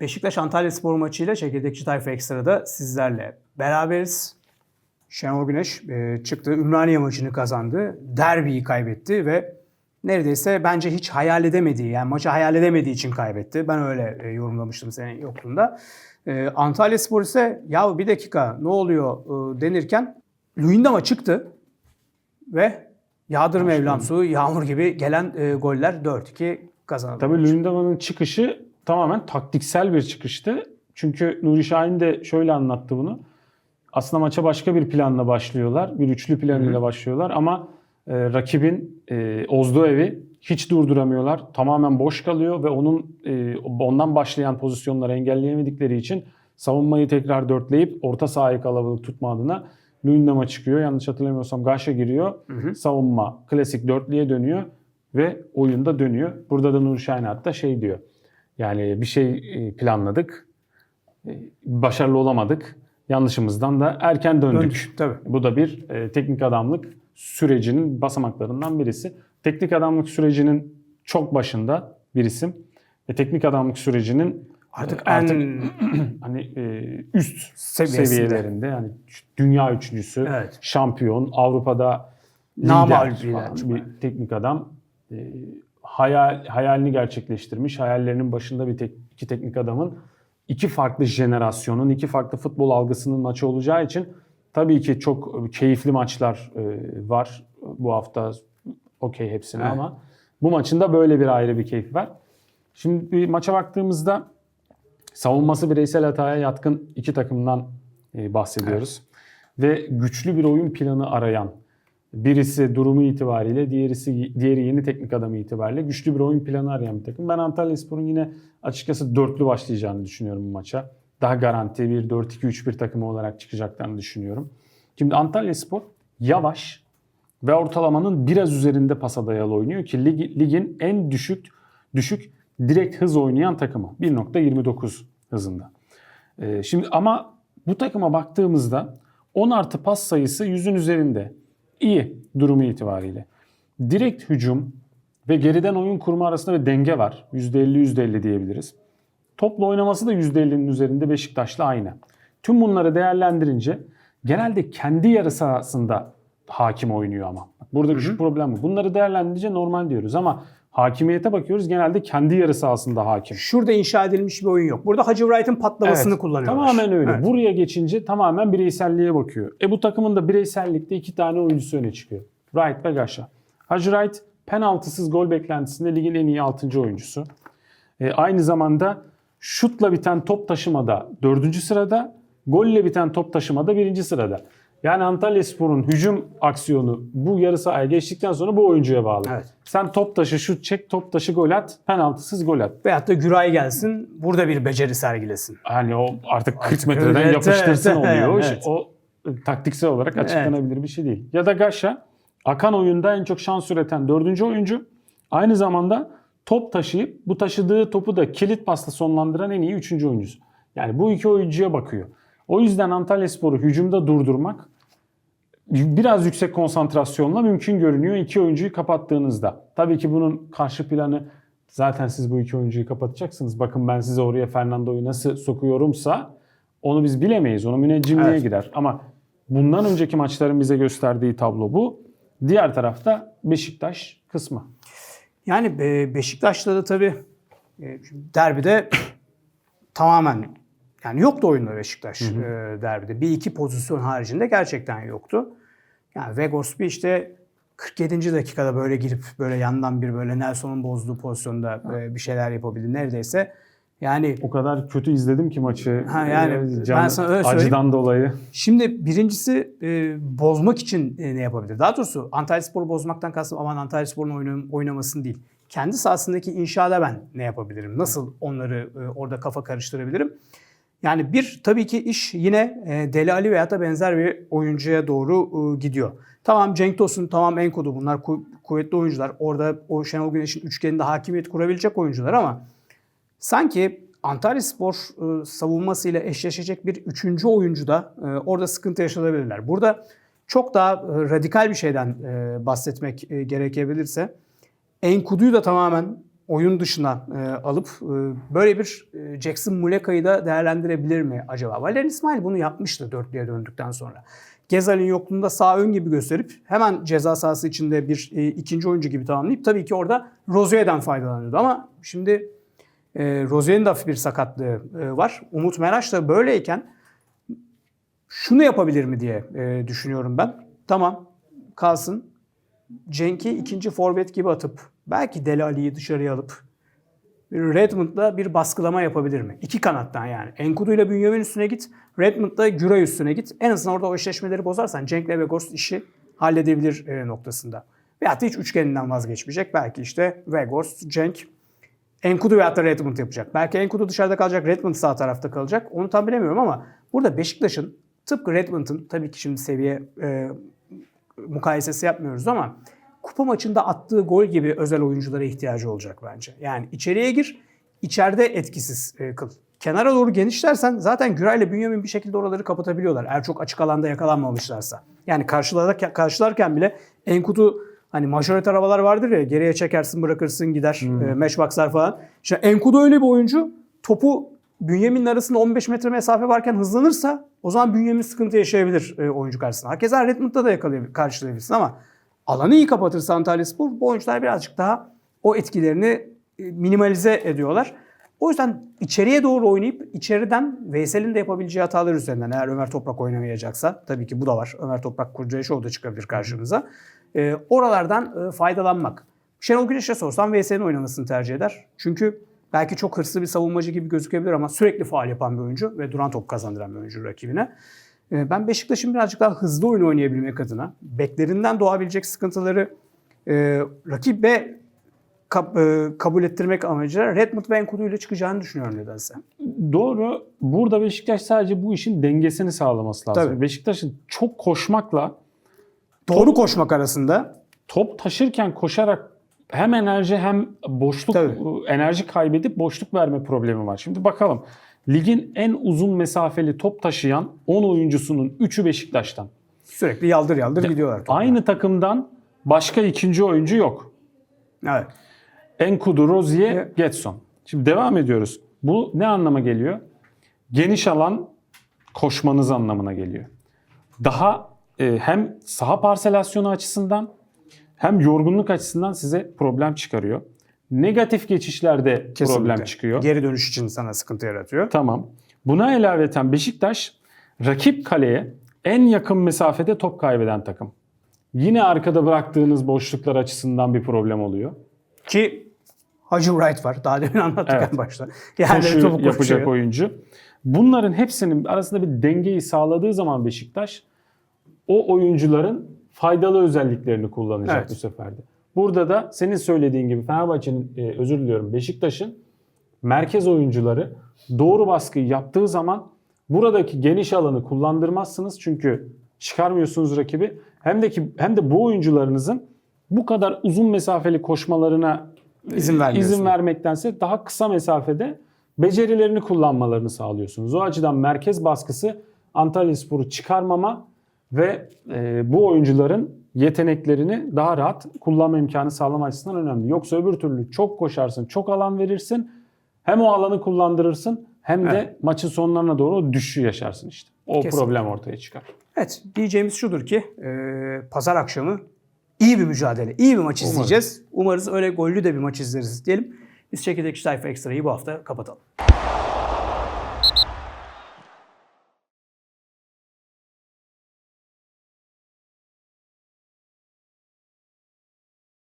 Beşiktaş Antalya Spor maçıyla Çekirdekçi Tayfa Ekstra'da sizlerle beraberiz. Şenol Güneş e, çıktı. Ümraniye maçını kazandı. Derbiyi kaybetti ve neredeyse bence hiç hayal edemediği, yani maçı hayal edemediği için kaybetti. Ben öyle e, yorumlamıştım senin yokluğunda. E, Antalya Spor ise ya bir dakika ne oluyor e, denirken Luyendama çıktı ve yağdır Mevlam su, yağmur gibi gelen e, goller 4-2 kazanıldı. Tabii Luyendama'nın çıkışı tamamen taktiksel bir çıkıştı. Çünkü Nuri Şahin de şöyle anlattı bunu. Aslında maça başka bir planla başlıyorlar. Bir üçlü planıyla başlıyorlar ama e, rakibin e, Ozdu evi hiç durduramıyorlar. Tamamen boş kalıyor ve onun e, ondan başlayan pozisyonları engelleyemedikleri için savunmayı tekrar dörtleyip orta sahayı kalabalık tutma adına Luyendama çıkıyor. Yanlış hatırlamıyorsam Gaşa giriyor. Savunma klasik dörtlüye dönüyor ve oyunda dönüyor. Burada da Nuri Şahin hatta şey diyor. Yani bir şey e, planladık. e, Başarılı olamadık. Yanlışımızdan da erken döndük. Döndük, tabii. Bu da bir e, teknik adamlık sürecinin basamaklarından birisi. Teknik adamlık sürecinin çok başında bir isim. Ve teknik adamlık sürecinin Artık e, en- hani e, üst Seviyesinde. seviyelerinde yani dünya üçüncüsü, Evet. şampiyon, Avrupa'da lider bir teknik adam. E, hayal hayalini gerçekleştirmiş. Hayallerinin başında bir tek, iki teknik adamın iki farklı jenerasyonun, iki farklı futbol algısının maçı olacağı için tabii ki çok keyifli maçlar e, var bu hafta. Okey hepsine Evet. ama bu maçın da böyle bir ayrı bir keyfi var. Şimdi bir maça baktığımızda savunması bireysel hataya yatkın iki takımdan e, bahsediyoruz. Ve güçlü bir oyun planı arayan birisi durumu itibariyle diğerisi diğeri yeni teknik adamı itibariyle güçlü bir oyun planı arayan bir takım. Ben Antalyaspor'un yine açıkçası dörtlü başlayacağını düşünüyorum bu maça. Daha garanti bir 4-2-3-1 takımı olarak çıkacaklarını düşünüyorum. Şimdi Antalyaspor yavaş ve ortalamanın biraz üzerinde pasa dayalı oynuyor ki lig- ligin en düşük düşük direkt hız oynayan takımı 1.29 hızında. Ee, şimdi ama bu takıma baktığımızda 10 artı pas sayısı 100'ün üzerinde. İyi durumu itibariyle. Direkt hücum ve geriden oyun kurma arasında bir denge var. %50-%50 diyebiliriz. Topla oynaması da %50'nin üzerinde Beşiktaş'la aynı. Tüm bunları değerlendirince genelde kendi yarı sahasında hakim oynuyor ama. Burada küçük problem bu. Bunları değerlendirince normal diyoruz ama hakimiyete bakıyoruz genelde kendi yarı sahasında hakim. Şurada inşa edilmiş bir oyun yok. Burada Hacı Wright'ın patlamasını Evet, kullanıyorlar. Tamamen öyle. Evet. Buraya geçince tamamen bireyselliğe bakıyor. E bu takımın da bireysellikte iki tane oyuncusu öne çıkıyor. Wright ve Gaşa. Hacı Wright penaltısız gol beklentisinde ligin en iyi 6. oyuncusu. E, aynı zamanda şutla biten top taşımada 4. sırada, golle biten top taşımada 1. sırada. Yani Antalyaspor'un hücum aksiyonu bu yarı sahaya geçtikten sonra bu oyuncuya bağlı. Evet. Sen top taşı, şut çek, top taşı gol at, penaltısız gol at. Veyahut da Güray gelsin burada bir beceri sergilesin. Hani o artık 40 Artık metreden evet, yapıştırsın evet, oluyor. Evet. O e, taktiksel olarak açıklanabilir bir şey değil. Ya da Gaşa akan oyunda en çok şans üreten dördüncü oyuncu. Aynı zamanda top taşıyıp bu taşıdığı topu da kilit pasla sonlandıran en iyi üçüncü oyuncusu. Yani bu iki oyuncuya bakıyor. O yüzden Antalyaspor'u hücumda durdurmak biraz yüksek konsantrasyonla mümkün görünüyor iki oyuncuyu kapattığınızda. Tabii ki bunun karşı planı zaten siz bu iki oyuncuyu kapatacaksınız. Bakın ben size oraya Fernando'yu nasıl sokuyorumsa onu biz bilemeyiz. Onu müneccimliğe Evet. girer. Ama bundan önceki maçların bize gösterdiği tablo bu. Diğer tarafta Beşiktaş kısmı. Yani e, Beşiktaş'ta da tabii e, derbide tamamen yani yoktu oyunda Beşiktaş e, derbide. Bir iki pozisyon haricinde gerçekten yoktu. Yani Vegorspi işte 47. dakikada böyle girip böyle yandan bir böyle Nelson'un bozduğu pozisyonda e, bir şeyler yapabildi neredeyse. Yani O kadar kötü izledim ki maçı. Ha, yani Ee, ben sana öyle söyleyeyim. Acıdan dolayı. Şimdi birincisi e, bozmak için e, ne yapabilir? Daha doğrusu Antalyaspor'u bozmaktan kastım aman Antalyaspor'un oynam- oynamasını değil. Kendi sahasındaki inşada ben ne yapabilirim? Nasıl onları e, orada kafa karıştırabilirim? Yani bir tabii ki iş yine e, Deli Ali veya da benzer bir oyuncuya doğru e, gidiyor. Tamam Cenk Tosun, tamam Enkodu bunlar ku- kuvvetli oyuncular. Orada o Şenol Güneş'in üçgeninde hakimiyet kurabilecek oyuncular ama sanki Antalyaspor e, savunmasıyla eşleşecek bir üçüncü oyuncu da e, orada sıkıntı yaşayabilirler. Burada çok daha radikal bir şeyden bahsetmek e, gerekebilirse Enkudu'yu da tamamen oyun dışına e, alıp e, böyle bir e, Jackson Muleka'yı da değerlendirebilir mi acaba? Valerian İsmail bunu yapmıştı dörtlüye döndükten sonra. Gezal'in yokluğunda sağ ön gibi gösterip hemen ceza sahası içinde bir e, ikinci oyuncu gibi tamamlayıp tabii ki orada Rozier'den faydalanıyordu ama şimdi e, Rozier'in de bir sakatlığı e, var. Umut Meraş da böyleyken şunu yapabilir mi diye e, düşünüyorum ben. Tamam kalsın. Cenk'i ikinci forvet gibi atıp belki Deli Ali'yi dışarıya alıp Redmond'la bir baskılama yapabilir mi? İki kanattan yani. Enkudu ile Bünyamin üstüne git. Redmond'la Güray üstüne git. En azından orada o eşleşmeleri bozarsan Cenk'le Vegors işi halledebilir e, noktasında. Veyahut da hiç üçgeninden vazgeçmeyecek. Belki işte Vegors, Cenk, Enkudu veyahut da Redmond yapacak. Belki Enkudu dışarıda kalacak, Redmond sağ tarafta kalacak. Onu tam bilemiyorum ama burada Beşiktaş'ın tıpkı Redmond'ın tabii ki şimdi seviye e, mukayesesi yapmıyoruz ama kupa maçında attığı gol gibi özel oyunculara ihtiyacı olacak bence. Yani içeriye gir, içeride etkisiz e, kıl. Kenara doğru genişlersen zaten Güray ile Bünyamin bir şekilde oraları kapatabiliyorlar. Eğer çok açık alanda yakalanmamışlarsa. Yani karşılarken, karşılarken bile Enkudu hani majoriter havalar vardır ya geriye çekersin bırakırsın gider e, matchboxlar falan. İşte Enkudu öyle bir oyuncu topu Bünyamin'in arasında 15 metre mesafe varken hızlanırsa o zaman Bünyamin sıkıntı yaşayabilir e, oyuncu karşısında. Hakeza Redmond'da da yakalayabilir, karşılayabilirsin ama alanı iyi kapatırsa Antalyaspor bu oyuncular birazcık daha o etkilerini e, minimalize ediyorlar. O yüzden içeriye doğru oynayıp içeriden Veysel'in de yapabileceği hatalar üzerinden eğer Ömer Toprak oynamayacaksa tabii ki bu da var. Ömer Toprak Kurcay Show da çıkabilir karşımıza. E, oralardan e, faydalanmak. Şenol Güneş'e sorsam Veysel'in oynamasını tercih eder. Çünkü belki çok hırslı bir savunmacı gibi gözükebilir ama sürekli faal yapan bir oyuncu ve duran top kazandıran bir oyuncu rakibine. E, Ben Beşiktaş'ın birazcık daha hızlı oyun oynayabilmek adına beklerinden doğabilecek sıkıntıları e, rakibe kab- e, kabul ettirmek amacıyla Redmond ve Enkudu ile çıkacağını düşünüyorum nedense. Doğru. Burada Beşiktaş sadece bu işin dengesini sağlaması lazım. Tabii. Beşiktaş'ın çok koşmakla Doğru koşmak arasında top taşırken koşarak hem enerji hem boşluk Tabii. enerji kaybedip boşluk verme problemi var. Şimdi bakalım. Ligin en uzun mesafeli top taşıyan 10 oyuncusunun 3'ü Beşiktaş'tan. sürekli yaldır yaldır gidiyorlar. topla. Aynı takımdan başka ikinci oyuncu yok. Evet. Enkudu, Rozier, Evet. Getson. Şimdi devam ediyoruz. Bu ne anlama geliyor? Geniş alan koşmanız anlamına geliyor. Daha e, hem saha parselasyonu açısından hem yorgunluk açısından size problem çıkarıyor. Negatif geçişlerde Kesinlikle. problem çıkıyor. Geri dönüş için sana sıkıntı yaratıyor. Tamam. Buna ilaveten Beşiktaş rakip kaleye en yakın mesafede top kaybeden takım. Yine arkada bıraktığınız boşluklar açısından bir problem oluyor. Ki Hacı Wright var. Daha demin anlattık Evet. en başta. Yani koşu topu yapacak koşuyor. oyuncu. Bunların hepsinin arasında bir dengeyi sağladığı zaman Beşiktaş o oyuncuların faydalı özelliklerini kullanacak Evet. bu sefer de. Burada da senin söylediğin gibi Fenerbahçe'nin e, özür diliyorum Beşiktaş'ın merkez oyuncuları doğru baskıyı yaptığı zaman buradaki geniş alanı kullandırmazsınız çünkü çıkarmıyorsunuz rakibi. Hem de ki hem de bu oyuncularınızın bu kadar uzun mesafeli koşmalarına İzin vermiyorsun. izin vermektense daha kısa mesafede becerilerini kullanmalarını sağlıyorsunuz. O açıdan merkez baskısı Antalyaspor'u çıkarmama ve e, bu oyuncuların yeteneklerini daha rahat kullanma imkanı sağlama açısından önemli. Yoksa öbür türlü çok koşarsın, çok alan verirsin. Hem o alanı kullandırırsın hem de Evet. maçın sonlarına doğru düşüşü yaşarsın işte. O Kesinlikle. problem ortaya çıkar. Evet diyeceğimiz şudur ki e, pazar akşamı iyi bir mücadele, iyi bir maç izleyeceğiz. Umarız öyle gollü de bir maç izleriz diyelim. Biz Çekirdek Sayfa Ekstra'yı bu hafta kapatalım.